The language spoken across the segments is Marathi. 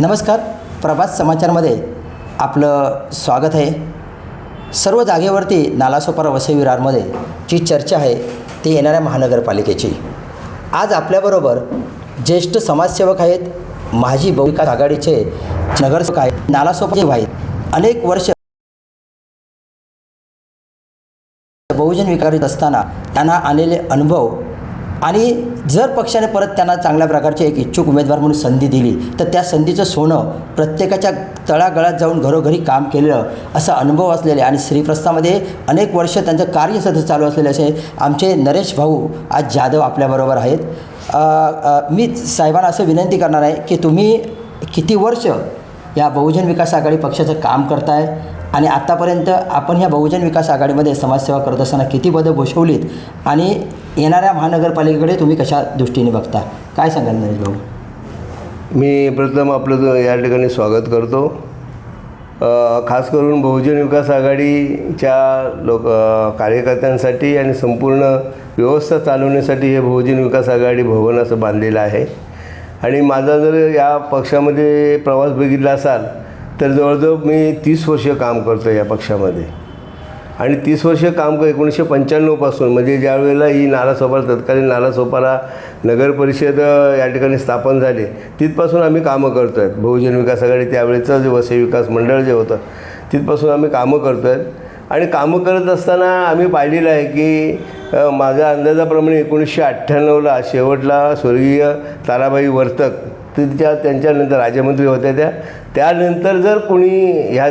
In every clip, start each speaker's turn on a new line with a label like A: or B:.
A: नमस्कार प्रभात समाचारमध्ये आपलं स्वागत आहे. सर्व जागेवरती नालासोपारा वसईविरारमध्ये जी चर्चा आहे ती येणाऱ्या महानगरपालिकेची. आज आपल्याबरोबर ज्येष्ठ समाजसेवक आहेत माजी बहुविकास आघाडीचे नगरसेवक आहेत नालासोपा आहेत. अनेक वर्ष बहुजन विकारित असताना त्यांना आलेले अनुभव आणि जर पक्षाने परत त्यांना चांगल्या प्रकारचे एक इच्छुक उमेदवार म्हणून संधी दिली तर त्या संधीचं सोनं प्रत्येकाच्या तळागळात जाऊन घरोघरी काम केलेलं असा अनुभव असलेले आणि श्रीप्रस्थामध्ये अनेक वर्ष त्यांचं कार्य सतत चालू असलेले असे आमचे नरेश भाऊ आज जाधव आपल्याबरोबर आहेत. मी साहेबांना असं विनंती करणार आहे की तुम्ही किती वर्ष या बहुजन विकास आघाडी पक्षाचं काम करताय आणि आत्तापर्यंत आपण ह्या बहुजन विकास आघाडीमध्ये समाजसेवा करत असताना किती पदं भूषवलीत आणि येणाऱ्या महानगरपालिकेकडे तुम्ही कशा दृष्टीने बघता? काय सांगाल नरेश भाऊ?
B: मी प्रथम आपलं या ठिकाणी स्वागत करतो. खास करून बहुजन विकास आघाडीच्या लोक कार्यकर्त्यांसाठी आणि संपूर्ण व्यवस्था चालवण्यासाठी हे बहुजन विकास आघाडी भवन असं बांधलेलं आहे. आणि माझा जर या पक्षामध्ये प्रवास बघितला असाल तर जवळजवळ मी तीस वर्ष काम करतो या पक्षामध्ये. आणि तीस वर्ष काम कर एकोणीसशे पंच्याण्णवपासून म्हणजे ज्या वेळेला ही नालासोपारा तत्कालीन नालासोपारा नगर परिषद या ठिकाणी स्थापन झाली तिथपासून आम्ही कामं करतो आहेत बहुजन विकास आघाडी त्यावेळेचं जे वसई विकास मंडळ जे होतं तिथपासून आम्ही कामं करतो आहेत आणि कामं करत असताना आम्ही पाहिलेलं आहे की माझ्या अंदाजाप्रमाणे एकोणीसशे अठ्ठ्याण्णवला शेवटला स्वर्गीय ताराबाई वर्तक तिच्या त्यांच्यानंतर राज्यमंत्री होत्या त्या. त्यानंतर जर कोणी ह्या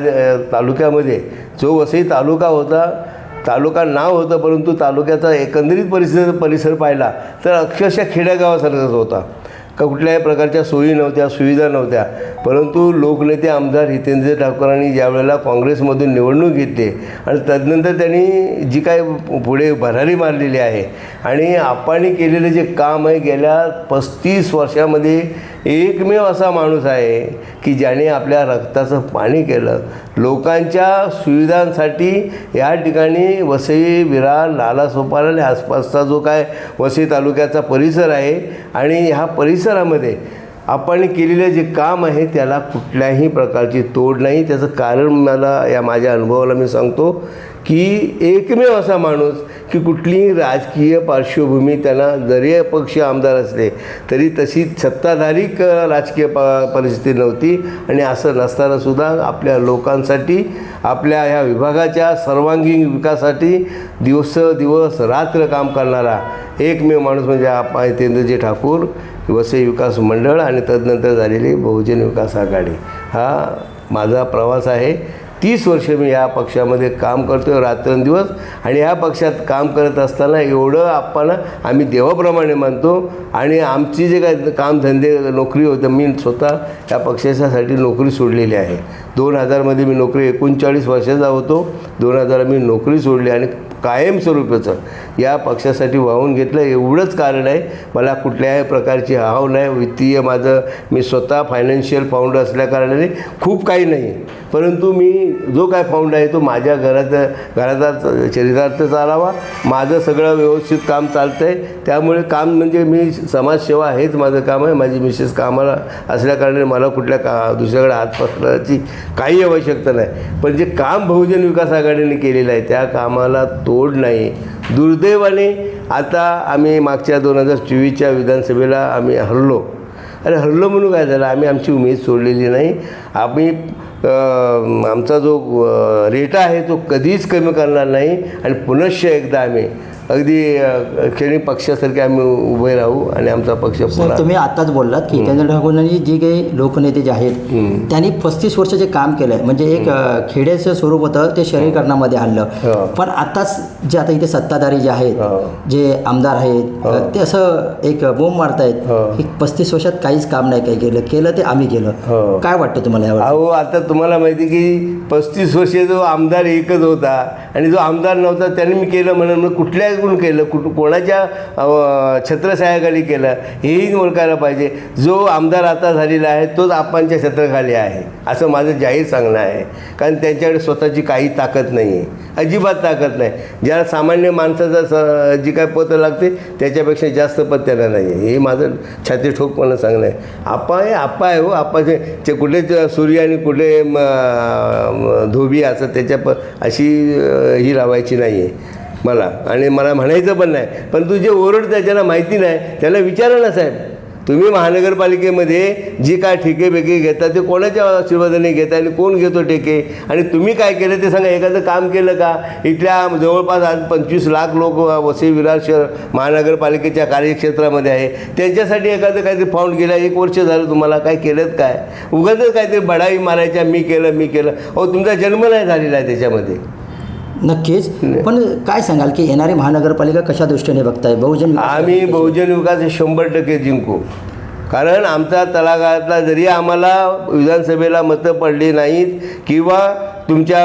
B: तालुक्यामध्ये जो वसई तालुका होता तालुका नाव होतं परंतु तालुक्याचा एकंदरीत परिसर परिसर पाहिला तर अक्षरशः खेड्यागावासारखाच होता. का कुठल्याही प्रकारच्या सोयी नव्हत्या सुविधा नव्हत्या. परंतु लोकनेते आमदार हितेंद्र ठाकरांनी ज्यावेळेला काँग्रेसमधून निवडणूक घेतली आणि तदनंतर त्यांनी जी काय पुढे भरारी मारलेली आहे आणि आपांनी केलेलं जे काम आहे गेल्या पस्तीस वर्षामध्ये एकमेव असा माणूस आहे की ज्याने आपल्या रक्ताचं पाणी केलं. लोकांच्या सुविधांसाठी या ठिकाणी वसई विरार नालासोपारा आणि आसपासचा जो काय वसई तालुक्याचा परिसर आहे आणि ह्या परिसरामध्ये आपण केलेलं जे काम आहे त्याला कुठल्याही प्रकारची तोड नाही. त्याचं कारण मला या माझ्या अनुभवाला मी सांगतो की एकमेव असा माणूस की कुठलीही राजकीय पार्श्वभूमी त्यांना जरी अपक्ष आमदार असले तरी तशी सत्ताधारी राजकीय प परिस्थिती नव्हती आणि असं नसतानासुद्धा आपल्या लोकांसाठी आपल्या ह्या विभागाच्या सर्वांगीण विकासासाठी दिवस दिवस रात्र काम करणारा एकमेव माणूस म्हणजे आपा हितेंद्रजी ठाकूर वसई विकास मंडळ आणि तदनंतर झालेली बहुजन विकास आघाडी. हा माझा प्रवास आहे. तीस वर्ष मी या पक्षामध्ये काम करतो रात्रंदिवस. आणि या पक्षात काम करत असताना एवढं आपण आम्ही देवाप्रमाणे मानतो आणि आमची जे काय कामधंदे नोकरी होतं मी स्वतः या पक्षाच्यासाठी नोकरी सोडलेली आहे. दोन हजारमध्ये मी नोकरी एकोणचाळीस वर्षाचा होतो. दोन हजार मी नोकरी सोडली आणि कायमस्वरूपीचं. या पक्षासाठी वाहून घेतलं एवढंच कारण आहे. मला कुठल्याही प्रकारची हाव नाही. वित्तीय माझं मी स्वतः फायनान्शियल फाउंड असल्याकारणाने खूप काही नाही. परंतु मी जो काय फाउंड आहे तो माझ्या घरात घराचा चरितार्थ चालावा. माझं सगळं व्यवस्थित काम चालतं आहे त्यामुळे काम म्हणजे मी समाजसेवा हेच माझं काम आहे. माझी मिसेस कामाला असल्याकारणाने मला कुठल्या का दुसऱ्याकडे हात पसरण्याची काही आवश्यकता नाही. पण जे काम बहुजन विकास आघाडीने केलेलं आहे त्या कामाला तोड नाही. दुर्दैवाने आता आम्ही मागच्या दोन हजार चोवीसच्या विधानसभेला आम्ही हरलो. अरे हरलो म्हणून काय झालं? आम्ही आमची उमेद सोडलेली नाही. आम्ही आमचा जो रेटा आहे तो कधीच कमी करणार नाही आणि पुनश्च एकदा आम्ही अगदी अ, क्षणिक पक्षासारखे आम्ही उभे राहू आणि आमचा पक्ष
A: सर तुम्ही आत्ताच बोललात की हितेंद्र ठाकूरांनी जे काही लोकनेते जे आहेत त्यांनी पस्तीस वर्ष जे काम केलं आहे म्हणजे एक खेड्याचं स्वरूप होतं ते शहरीकरणामध्ये
B: हो.
A: आणलं पण आताच जे आता इथे सत्ताधारी जे आहेत
B: हो.
A: जे आमदार आहेत ते असं एक बोंब मारतायत
B: हो.
A: की पस्तीस वर्षात काहीच काम नाही काही केलं. केलं ते आम्ही
B: हो.
A: केलं काय वाटतं तुम्हाला यावर?
B: अहो आता तुम्हाला माहिती की पस्तीस वर्षे जो आमदार एकच होता आणि जो आमदार नव्हता त्याने मी केलं म्हणून. मग कोण केलं कुठं कोणाच्या छत्रसायाखाली केलं हेही ओळखायला पाहिजे. जो आमदार आता झालेला आहे तोच आपांच्या छत्राखाली आहे असं माझं जाहीर सांगणं आहे. कारण त्यांच्याकडे स्वतःची काही ताकद नाही आहे अजिबात ताकद नाही. ज्याला सामान्य माणसाचं स जी काय पद लागते त्याच्यापेक्षा जास्त पद त्याला नाही आहे हे माझं छाती ठोकपणं सांगणं आहे. आप्पा आहे आप्पा आहे हो आप्पाचे ते कुठे सूर्य आणि कुठे धोबी असं त्याच्या प अशी ही लावायची नाही आहे मला. आणि मला म्हणायचं पण नाही. पण तू जे ओरडतं ज्यांना माहिती नाही. त्याला विचारा ना साहेब तुम्ही महानगरपालिकेमध्ये जी काय ठेके बेके घेता ते कोणाच्या आशीर्वादाने घेता आणि कोण घेतो ठेके? आणि तुम्ही काय केलं ते सांगा एखादं काम केलं का? इथल्या जवळपास आज पंचवीस लाख लोक वसई विरार शहर महानगरपालिकेच्या कार्यक्षेत्रामध्ये आहे. त्यांच्यासाठी एखादं काहीतरी फाउंड केलं एक वर्ष झालं तुम्हाला काय केलं काय? उगाच काहीतरी बडाई मारायच्या मी केलं मी केलं. अहो तुमचा जन्म नाही झालेला आहे त्याच्यामध्ये.
A: नक्कीच. पण काय सांगाल की येणारी महानगरपालिका कशा दृष्टीने बघताय? बहुजन विकास
B: आम्ही बहुजन विकास हे शंभर टक्के जिंकू. कारण आमचा तळागाळातला जरी आम्हाला विधानसभेला मतं पडली नाहीत किंवा तुमच्या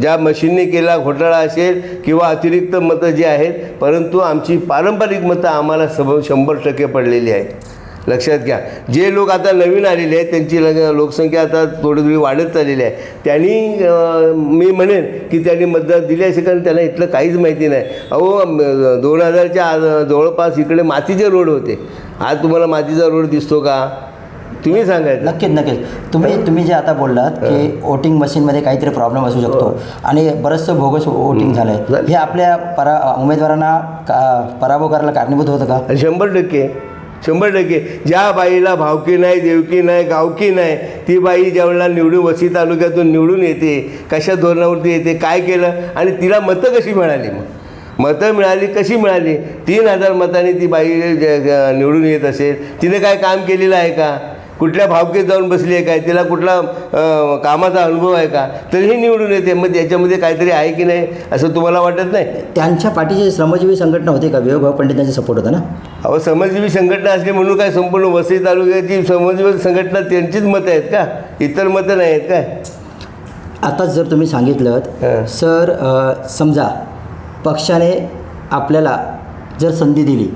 B: ज्या मशीनने केला घोटाळा असेल किंवा अतिरिक्त मतं जी आहेत परंतु आमची पारंपरिक मतं आम्हाला सब शंभर टक्के पडलेली आहेत. लक्षात घ्या. जे लोक आता नवीन आलेले आहेत त्यांची लग लोकसंख्या आता थोडी थोडी वाढत चाललेली आहे. त्यांनी मी म्हणेन की त्यांनी मतदान दिली असेल कारण त्यांना इथलं काहीच माहिती नाही. अहो दोन हजारच्या आज जवळपास इकडे मातीचे रोड होते. आज तुम्हाला मातीचा रोड दिसतो का? तुम्ही सांगायचं.
A: नक्कीच नक्कीच. तुम्ही तुम्ही जे आता बोललात की वोटिंग मशीनमध्ये काहीतरी प्रॉब्लेम असू शकतो. आणि बरंचसं भोगस वोटिंग झालं. आहे. हे आपल्या परा उमेदवारांना का पराभव करायला कारणीभूत होतं का?
B: शंभर टक्के. शंभर टक्के. ज्या बाईला भावकी नाही देवकी नाही गावकी नाही ती बाई ज्यावेळेला निवडून वसी तालुक्यातून निवडून येते. कशा धोरणावरती येते काय केलं? आणि तिला मतं कशी मिळाली मग? मतं मिळाली कशी मिळाली? तीन हजार मतांनी ती बाई ज- निवडून येत असेल. तिने काय काम केलेलं आहे का? कुठल्या भावकीत जाऊन बसली आहे काय? तिला कुठला कामाचा अनुभव आहे का? तरीही निवडून येते. मग त्याच्यामध्ये काहीतरी आहे की नाही असं तुम्हाला वाटत नाही?
A: त्यांच्या पाठीची श्रमजीवी संघटना होती का? विवेकभाऊ पंडितांचा सपोर्ट होता ना?
B: अहो समजजीवी संघटना असली म्हणून काय संपूर्ण वसई तालुक्याची समजजीवी संघटना त्यांचीच मतं आहेत का? इतर मतं नाही आहेत काय?
A: आताच जर तुम्ही सांगितलं. सर समजा पक्षाने आपल्याला जर संधी दिली.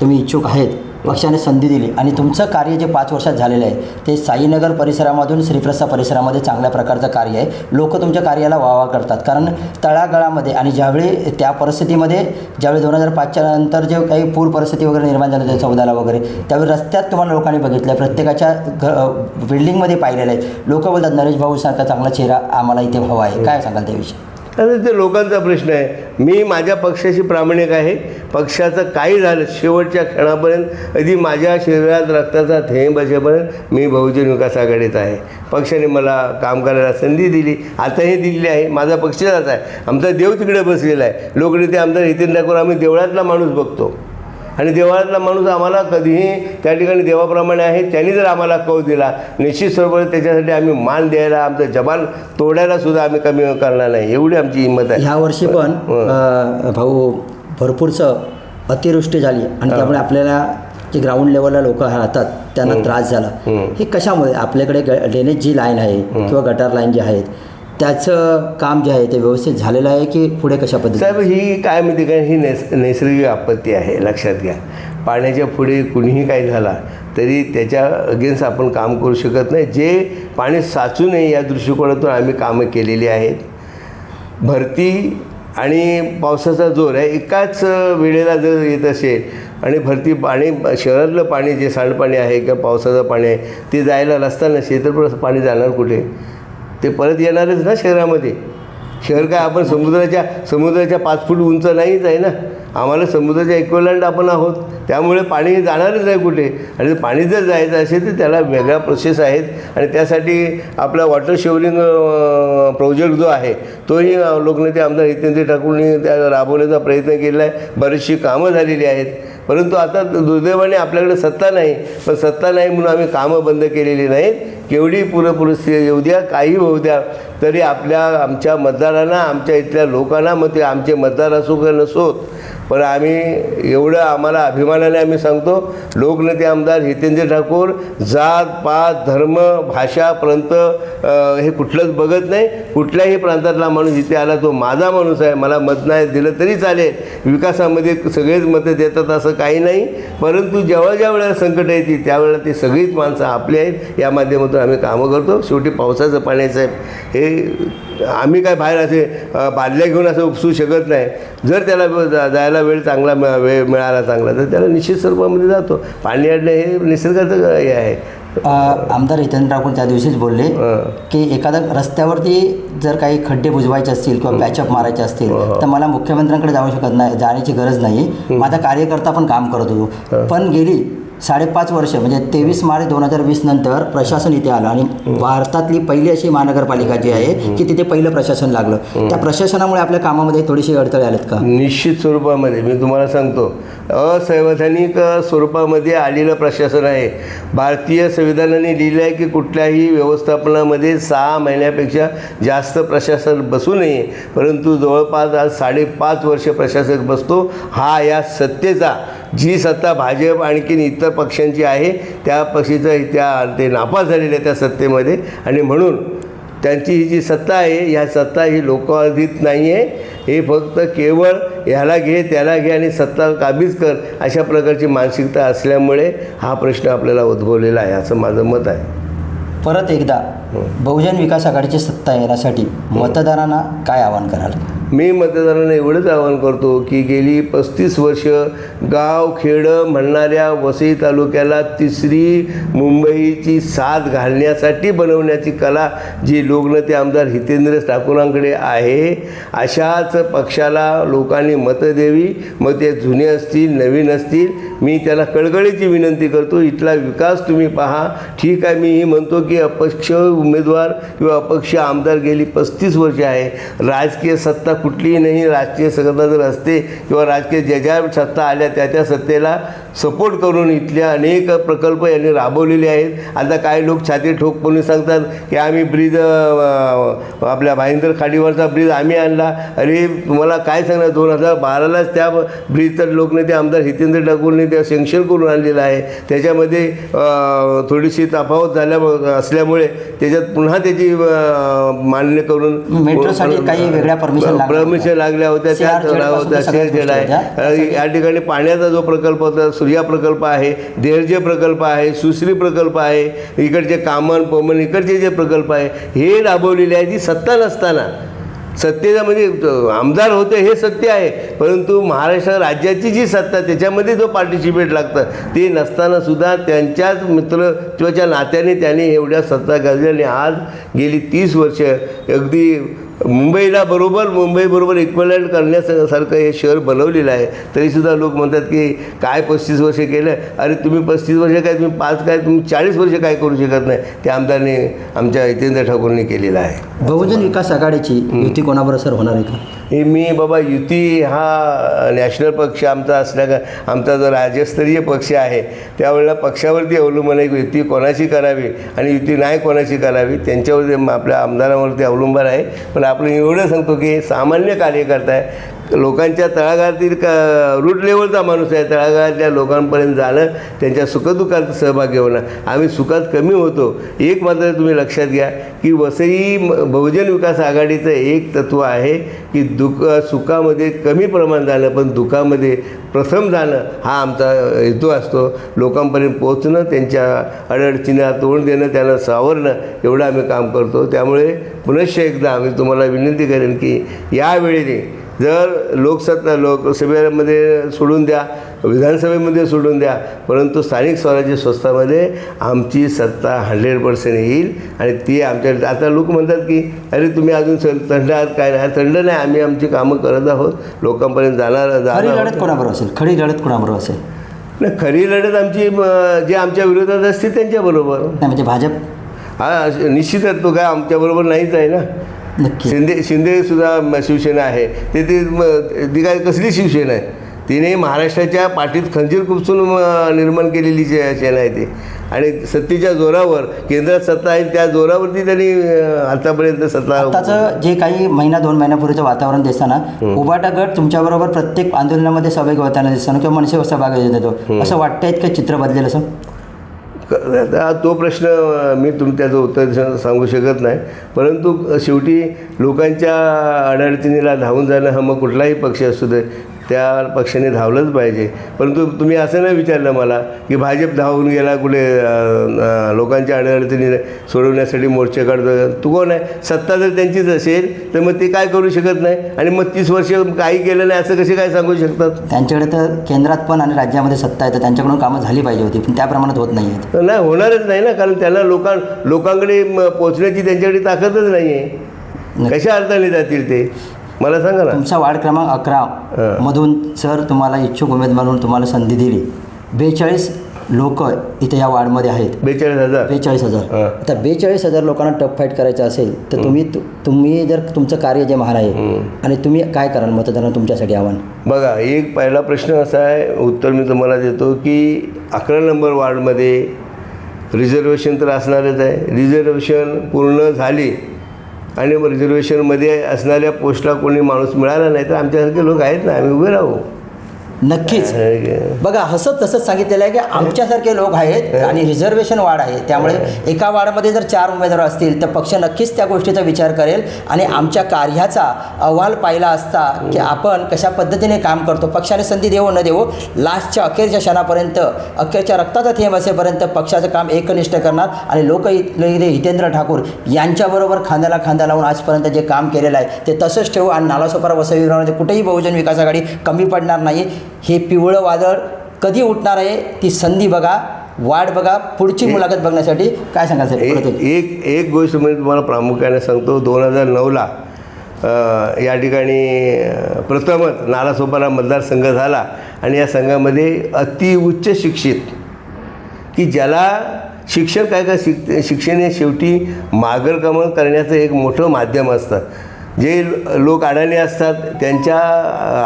A: तुम्ही इच्छुक आहेत पक्षाने संधी दिली. आणि तुमचं कार्य जे पाच वर्षात झालेलं आहे ते साईनगर परिसरामधून श्रीप्रस्ता परिसरामध्ये चांगल्या प्रकारचं कार्य आहे. लोक तुमच्या कार्याला वावा करतात. कारण तळागाळामध्ये आणि ज्यावेळी त्या परिस्थितीमध्ये ज्यावेळी दोन हजार पाचच्या नंतर जे काही पूर परिस्थिती वगैरे निर्माण झाली होती चौदाला वगैरे त्यावेळी रस्त्यात तुम्हाला लोकांनी बघितलं आहे प्रत्येकाच्या घ बिल्डिंगमध्ये पाहिलेलं आहे. लोक बोलतात नरेश भाऊसारखा चांगला चेहरा आम्हाला इथे हवा आहे. काय सांगाल त्याविषयी?
B: तर ते लोकांचा प्रश्न आहे. मी माझ्या पक्षाशी प्रामाणिक आहे. पक्षाचं काही झालं शेवटच्या क्षणापर्यंत कधी माझ्या शरीरात रक्ताचा थेंब असेपर्यंत मी बहुजन विकास आघाडीत आहे. पक्षाने मला काम करायला संधी दिली. आताही दिलेली आहे. माझा पक्षाचाच आहे आमचा देव तिकडे बसलेला आहे. लोकनेते आमदार नितीन ठाकूर आम्ही देवळातला माणूस बघतो. आणि देवळातला माणूस आम्हाला कधीही त्या ठिकाणी देवाप्रमाणे आहे त्यांनी जर आम्हाला कौ दिला निश्चित स्वरूपाने त्याच्यासाठी आम्ही मान द्यायला आमचं जबान तोडायला सुद्धा आम्ही कमी करणार नाही. एवढी आमची हिंमत आहे.
A: ह्या वर्षी पण भाऊ भरपूरचं अतिवृष्टी झाली आणि त्यामुळे आपल्याला जे ग्राउंड लेवलला लोक राहतात त्यांना त्रास झाला. हे. कशामुळे? आपल्याकडे ड्रेनेज जी लाईन आहे किंवा गटार लाईन जी आहेत त्याचं काम जे आहे ते व्यवस्थित झालेलं आहे की पुढे कशा पद्धती
B: साहेब ही काय माहिती काय ही नैस नैसर्गिक आपत्ती आहे लक्षात घ्या. पाण्याच्या पुढे कुणीही काही झाला तरी त्याच्या अगेन्स्ट आपण काम करू शकत नाही. जे पाणी साचू नये या दृष्टिकोनातून आम्ही कामं केलेली आहेत. भरती आणि पावसाचा जोर आहे. एकाच वेळेला जर येत असेल आणि भरती पाणी शहरातलं पाणी जे सांडपाणी आहे किंवा पावसाचं पाणी आहे ते जायला रस्ता नसेल तर पाणी जाणार कुठे? ते परत येणारच ना शहरामध्ये. शहर काय आपण समुद्राच्या समुद्राच्या पाच फूट उंच नाहीच आहे ना. आम्हाला समुद्राच्या इक्वलंट आपण आहोत. त्यामुळे पाणी जाणारच नाही कुठे. आणि ते पाणी जर जायचं असेल तर त्याला वेगळ्या प्रोसेस आहेत. आणि त्यासाठी आपला वॉटर शेवरिंग प्रोजेक्ट जो आहे तोही लोकनेते आमदार हितेंद्र ठाकूरनी त्या राबवण्याचा प्रयत्न केला आहे बरीचशी कामं झालेली आहेत. परंतु आता दुर्दैवाने आपल्याकडे सत्ता नाही. पण सत्ता नाही म्हणून आम्ही कामं बंद केलेली नाहीत. केवढी पूरपरिस्थिती येऊ द्या काही होऊ द्या. तरी आपल्या आमच्या मतदारांना आमच्या इथल्या लोकांना मग ते आमचे मतदार असो का नसोत पण आम्ही एवढं आम्हाला अभिमानाने आम्ही सांगतो लोकनेते आमदार हितेंद्र ठाकूर जात पात धर्म भाषा प्रांत हे कुठलंच बघत नाही. कुठल्याही प्रांतातला माणूस इथे आला तो माझा माणूस आहे. मला मत नाही दिलं तरी चालेल. विकासामध्ये सगळेच मतं देतात असं काही नाही. परंतु जेव्हा ज्या वेळेला संकट येते त्यावेळेला ती सगळीच माणसं आपली आहेत. या माध्यमातून आम्ही कामं करतो. शेवटी पावसाचं पाण्याचं आहे हे आम्ही काय बाहेर असे बादल्या घेऊन असं उपसू शकत नाही. जर त्याला जायला वेळ चांगला वेळ मिळाला चांगला तर त्याला निश्चित स्वरूपामध्ये जातो. पाणी अडणं हे निसर्गाचं हे आहे.
A: आमदार हितेंद्र ठाकूर त्या दिवशीच बोलले. की एखाद्या रस्त्यावरती जर काही खड्डे बुजवायचे असतील किंवा पॅचअप मारायचे असतील तर मला मुख्यमंत्र्यांकडे जाऊ शकत नाही जाण्याची गरज नाही. माझा कार्यकर्ता पण काम करत. होतो पण गेली साडेपाच वर्ष म्हणजे तेवीस मार्च दोन हजार वीस नंतर प्रशासन इथे आलं आणि भारतातली पहिली अशी महानगरपालिका जी आहे की तिथे पहिलं प्रशासन लागलं. त्या प्रशासनामुळे आपल्या कामामध्ये थोडीशी अडथळे आलेत का?
B: निश्चित स्वरूपामध्ये मी तुम्हाला सांगतो. असंवैधानिक स्वरूपामध्ये आलेलं प्रशासन आहे. भारतीय संविधानाने लिहिलं आहे की कुठल्याही व्यवस्थापनामध्ये सहा महिन्यापेक्षा जास्त प्रशासन बसू नये. परंतु जवळपास आज साडेपाच वर्ष प्रशासक बसतो. हा या सत्तेचा जी सत्ता भाजप आणखीन इतर पक्षांची आहे त्या पक्षीचं त्या ते नापास झालेले आहे त्या सत्तेमध्ये. आणि म्हणून त्यांची ही जी सत्ता आहे ह्या सत्ता ही लोकाधीत नाही आहे हे फक्त केवळ ह्याला घे त्याला घे आणि सत्ता काबीज कर अशा प्रकारची मानसिकता असल्यामुळे हा प्रश्न आपल्याला उद्भवलेला आहे असं माझं मत आहे.
A: परत एकदा बहुजन विकास आघाडीची सत्ता येण्यासाठी मतदारांना काय आवाहन कराल?
B: मी मतदारांना एवढंच आवाहन करतो की गेली पस्तीस वर्ष गाव खेडं म्हणणाऱ्या वसई तालुक्याला तिसरी मुंबईची साथ घालण्यासाठी बनवण्याची कला जी लोकनेते आमदार हितेंद्र ठाकूरांकडे आहे अशाच पक्षाला लोकांनी मतं द्यावी मग ते जुने असतील नवीन असतील मी त्याला कळकळीची विनंती करतो इथला विकास तुम्ही पहा. ठीक आहे मी ही म्हणतो की अपक्ष उमेदवार किंवा अपक्ष आमदार गेली पस्तीस वर्ष आहे. राजकीय सत्ता कुठलीही नाही. राजकीय सत्ता जर असते किंवा राजकीय ज्या ज्या सत्ता आल्या त्या त्या सत्तेला सपोर्ट करून इथल्या अनेक प्रकल्प यांनी राबवलेले आहेत. आता काही लोक छाती ठोकपणे सांगतात की आम्ही ब्रिज आपल्या भाईंदर खाडीवरचा ब्रिज आम्ही आणला. अरे तुम्हाला काय सांगणार? दोन हजार बारालाच त्या ब्रिजचा लोकनेते आमदार हितेंद्र ठाकूरने त्या सेंक्शन करून आणलेलं आहे. त्याच्यामध्ये थोडीशी तफावत झाल्या असल्यामुळे त्याच्यात पुन्हा त्याची मान्य करून
A: मेट्रोसाठी काही वेगळ्या
B: परमिशन लागल्या होत्या. त्या
A: सगळ्याच
B: शेअर केला. आहे. या ठिकाणी पाण्याचा जो प्रकल्प होता सूर्या प्रकल्प आहे देरजे प्रकल्प आहे सुश्री प्रकल्प आहे इकडचे कामन पोमन इकडचे जे प्रकल्प आहे हे राबवलेले आहे जी सत्ता नसताना. सत्तेचा म्हणजे आमदार होते हे सत्य आहे. परंतु महाराष्ट्र राज्याची जी सत्ता त्याच्यामध्ये जो पार्टिसिपेट लागतं ते नसताना सुद्धा त्यांच्याच मित्रत्वाच्या नात्याने त्यांनी एवढ्या सत्ता गाजल्या आणि आज गेली तीस वर्ष अगदी मुंबईला बरोबर मुंबईबरोबर इक्वलंट करण्यासारखं हे शहर बनवलेलं आहे. तरीसुद्धा लोक म्हणतात की काय पस्तीस वर्ष केलं? अरे तुम्ही पस्तीस वर्ष काय तुम्ही पाच काय तुम्ही चाळीस वर्ष काय करू शकत नाही? ते आमदारने आमच्या हितेंद्र ठाकूरने केलेलं आहे.
A: बहुजन विकास आघाडीची युती कोणाबरोबर सर होणार आहे का?
B: हे मी बाबा युती हा नॅशनल पक्ष आमचा असल्या का आमचा जो राज्यस्तरीय पक्ष आहे त्यावेळेला पक्षावरती अवलंबून आहे. की युती कोणाशी करावी आणि युती नाही कोणाशी करावी त्यांच्यावरती आपल्या आमदारांवरती अवलंबून आहे. पण आपण एवढं सांगतो की सामान्य कार्यकर्ता आहे लोकांच्या तळागाळातील का रूट लेवलचा माणूस आहे. तळागाळातल्या लोकांपर्यंत जाणं त्यांच्या सुखदुःखात सहभागी होणं. आम्ही सुखात कमी होतो. एक मात्र तुम्ही लक्षात घ्या की वसई म- बहुजन विकास आघाडीचं एक तत्त्व आहे की दुःख सुखामध्ये कमी प्रमाण जाणं पण दुःखामध्ये प्रथम जाणं हा आमचा हेतू असतो. लोकांपर्यंत पोहोचणं त्यांच्या अडअडचणीला तोंड देणं त्यांना सावरणं एवढं आम्ही काम करतो. त्यामुळे पुनश्च एकदा आम्ही तुम्हाला विनंती करेन की यावेळेने जर लोकसत्ता लोकसभेमध्ये सोडून द्या विधानसभेमध्ये सोडून द्या परंतु स्थानिक स्वराज्य संस्थामध्ये आमची सत्ता हंड्रेड पर्सेंट येईल आणि ती आमच्या आता लोक म्हणतात की अरे तुम्ही अजून थंड आहात काय नाही थंड नाही आम्ही आमची कामं करत आहोत लोकांपर्यंत जाणार जाणार
A: लढत. कोणाबरोबर असेल? खरी लढत कोणाबरोबर असेल?
B: नाही खरी लढत आमची जे आमच्या विरोधात असतील त्यांच्याबरोबर.
A: म्हणजे भाजप?
B: हा निश्चितच तो काय आमच्याबरोबर नाहीच आहे ना. शिंदे शिंदे सुद्धा शिवसेना आहे. ते ते ती काय कसली शिवसेना आहे? तिने महाराष्ट्राच्या पाठीत खंजीर खुपसून अ, निर्माण केलेली सेना आहे ती. आणि सत्तेच्या जोरावर केंद्रात सत्ता आहे त्या जोरावरती त्यांनी आतापर्यंत सत्ता
A: आताचं जे काही महिना दोन महिन्यापूर्वीचं वातावरण दिसताना उबाटा गट तुमच्याबरोबर प्रत्येक आंदोलनामध्ये सहभागी होताना दिसताना किंवा मनसे सहभागी येतो असं वाटतंय का चित्र बदलेल असं?
B: आता तो प्रश्न मी तुम त्याचं उत्तर सांगू शकत नाही. परंतु शेवटी लोकांच्या अडचणीला धावून जाणं हा मग कुठलाही पक्ष असू दे त्या पक्षाने धावलंच पाहिजे. परंतु तुम्ही असं नाही विचारलं मला की भाजप धावून गेला कुठे लोकांच्या अडचणी सोडवण्यासाठी मोर्चे काढतो. तू कोण आहे? सत्ता जर त्यांचीच असेल तर मग ते काय करू शकत नाही? आणि मग तीस वर्ष काही केलं नाही असं कसे काय सांगू शकतात?
A: त्यांच्याकडे तर केंद्रात पण आणि राज्यामध्ये सत्ता आहे तर त्यांच्याकडून कामं झाली पाहिजे होती पण त्या प्रमाणात होत नाही आहेत
B: नाही होणारच नाही ना कारण त्यांना लोकां लोकांकडे पोचण्याची त्यांच्याकडे ताकदच नाही. आहे कशा अर्थाने जातील ते? मला सांगा ना.
A: तुमचा वार्ड क्रमांक अकरा. मधून जर तुम्हाला इच्छुक उमेदवार म्हणून तुम्हाला संधी दिली. बेचाळीस लोक इथे या वार्डमध्ये आहेत.
B: बेचाळीस हजार.
A: बेचाळीस हजार. आता बेचाळीस हजार लोकांना टफ फाईट करायचं असेल तर तुम्ही तुम्ही जर तुमचं कार्य जे महान आहे आणि तुम्ही काय कराल मतदारांना तुमच्यासाठी आव्हान?
B: बघा एक पहिला प्रश्न असा आहे उत्तर मी तुम्हाला देतो की अकरा नंबर वार्डमध्ये रिझर्वेशन तर असणारच आहे. रिझर्वेशन पूर्ण झाली आणि रिझर्वेशनमध्ये असणाऱ्या पोस्टला कोणी माणूस मिळाला नाही तर आमच्यासारखे लोक आहेत ना आम्ही उभे राहू.
A: नक्कीच. बघा हसत तसंच सांगितलेलं आहे की आमच्यासारखे लोक आहेत आणि रिझर्वेशन वाढ आहे. त्यामुळे एका वार्डामध्ये जर चार उमेदवार असतील तर पक्ष नक्कीच त्या गोष्टीचा विचार करेल आणि आमच्या कार्याचा अहवाल पाहिला असता की आपण कशा पद्धतीने काम करतो पक्षाने संधी देवो न देवो लास्टच्या अखेरच्या क्षणापर्यंत अखेरच्या रक्ताचा थेंब असेपर्यंत पक्षाचं काम एकनिष्ठ करणार आणि लोक इथले हितेंद्र ठाकूर यांच्याबरोबर खांद्याला खांदा लावून आजपर्यंत जे काम केलेलं आहे ते तसंच ठेवू आणि नालासोपारा वसई विभागामध्ये कुठेही बहुजन विकास आघाडी कमी पडणार नाही. हे पिवळं वादळ कधी उठणार आहे ती संधी बघा वाट बघा पुढची मुलाखत बघण्यासाठी काय साहेब?
B: एक
A: परत एक.
B: एक गोष्ट मी तुम्हाला प्रामुख्याने सांगतो. दोन हजार नऊला या ठिकाणी अ, प्रथमच नालासोपारा मतदारसंघ झाला आणि या संघामध्ये अतिउच्च शिक्षित की ज्याला शिक्षण काय काय शिक शिक्षण हे शेवटी मागरकमन करण्याचं एक मोठं माध्यम असतं. जे लोक अडाणी असतात त्यांच्या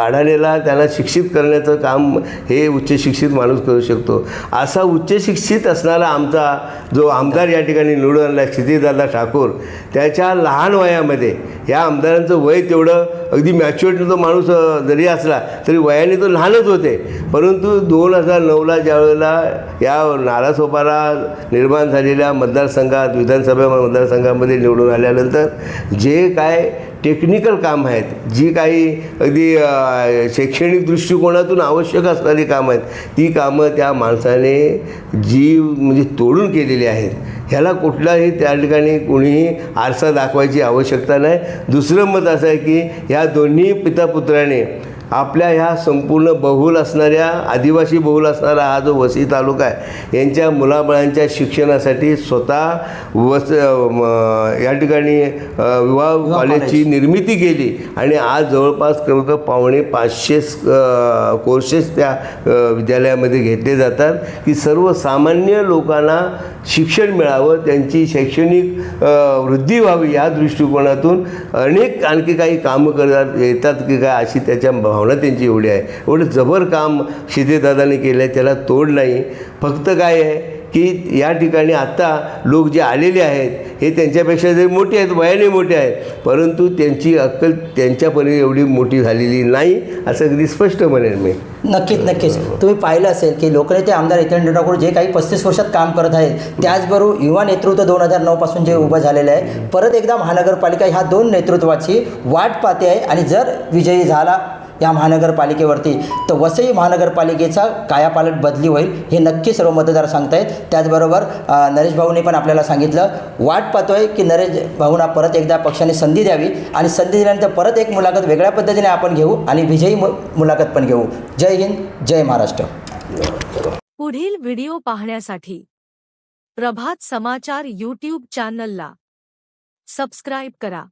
B: अडाणीला त्यांना शिक्षित करण्याचं काम हे उच्च शिक्षित माणूस करू शकतो. असा उच्च शिक्षित असणारा आमचा जो आमदार या ठिकाणी निवडून आणला क्षितिदादा ठाकूर त्याच्या लहान वयामध्ये या आमदारांचं वय तेवढं अगदी मॅच्युअर तो माणूस जरी असला तरी वयाने तो लहानच होते. परंतु दोन हजार नऊला ज्यावेळेला या नालासोपारा निर्माण झालेल्या मतदारसंघात विधानसभा मतदारसंघामध्ये निवडून आल्यानंतर जे काय टेक्निकल काम आहेत जी काही अगदी शैक्षणिक दृष्टिकोनातून आवश्यक असणारी कामं आहेत ती कामं त्या माणसाने जी म्हणजे तोडून केलेली आहेत. ह्याला कुठलाही त्या ठिकाणी कोणीही आरसा दाखवायची आवश्यकता नाही. दुसरं मत असं आहे की ह्या दोन्ही पितापुत्राने आपल्या ह्या संपूर्ण बहुल असणाऱ्या आदिवासी बहुल असणारा हा जो वसई तालुका आहे यांच्या मुलाबाळांच्या शिक्षणासाठी स्वतः वस या ठिकाणी विवाह कॉलेजची निर्मिती केली. आणि आज जवळपास कमी पावणे पाचशे कोर्सेस त्या विद्यालयामध्ये घेतले जातात की सर्वसामान्य लोकांना शिक्षण मिळावं त्यांची शैक्षणिक वृद्धी व्हावी या दृष्टिकोनातून अनेक आणखी काही कामं करतात येतात की काय अशी त्याच्या भावना त्यांची एवढी आहे. एवढं जबर काम शितेदादाने केलं आहे त्याला तोड नाही. फक्त काय आहे की या ठिकाणी आत्ता लोक जे आलेले आहेत हे त्यांच्यापेक्षा जरी मोठे आहेत वयाने मोठे आहेत परंतु त्यांची अक्कल त्यांच्यापर्यंत एवढी मोठी झालेली नाही असं अगदी स्पष्ट म्हणेन मी.
A: नक्कीच नक्कीच. तुम्ही पाहिलं असेल की लोकनेते आमदार हितेंद्र ठाकूर जे काही पस्तीस वर्षात काम करत आहेत त्याचबरोबर युवा नेतृत्व दोन हजार नऊपासून जे उभं झालेलं आहे परत एकदा महानगरपालिका ह्या दोन नेतृत्वाची वाट पाहते आहे. आणि जर विजयी झाला या महानगरपालिकेवरती. तर वसई महानगरपालिकेचा कायापालट बदली होईल हे नक्की सर्व मतदार सांगतायत. त्याचबरोबर नरेश भाऊने पण आपल्याला सांगितलं वाट पाहतोय की नरेश भाऊंना परत एकदा पक्षाने संधी द्यावी आणि संधी दिल्यानंतर परत एक मुलाखत वेगळ्या पद्धतीने आपण घेऊ आणि विजयी मु- मुलाखत पण घेऊ. जय हिंद जय महाराष्ट्र.
C: पुढील व्हिडिओ पाहण्यासाठी प्रभात समाचार यूट्यूब चॅनलला सबस्क्राईब करा.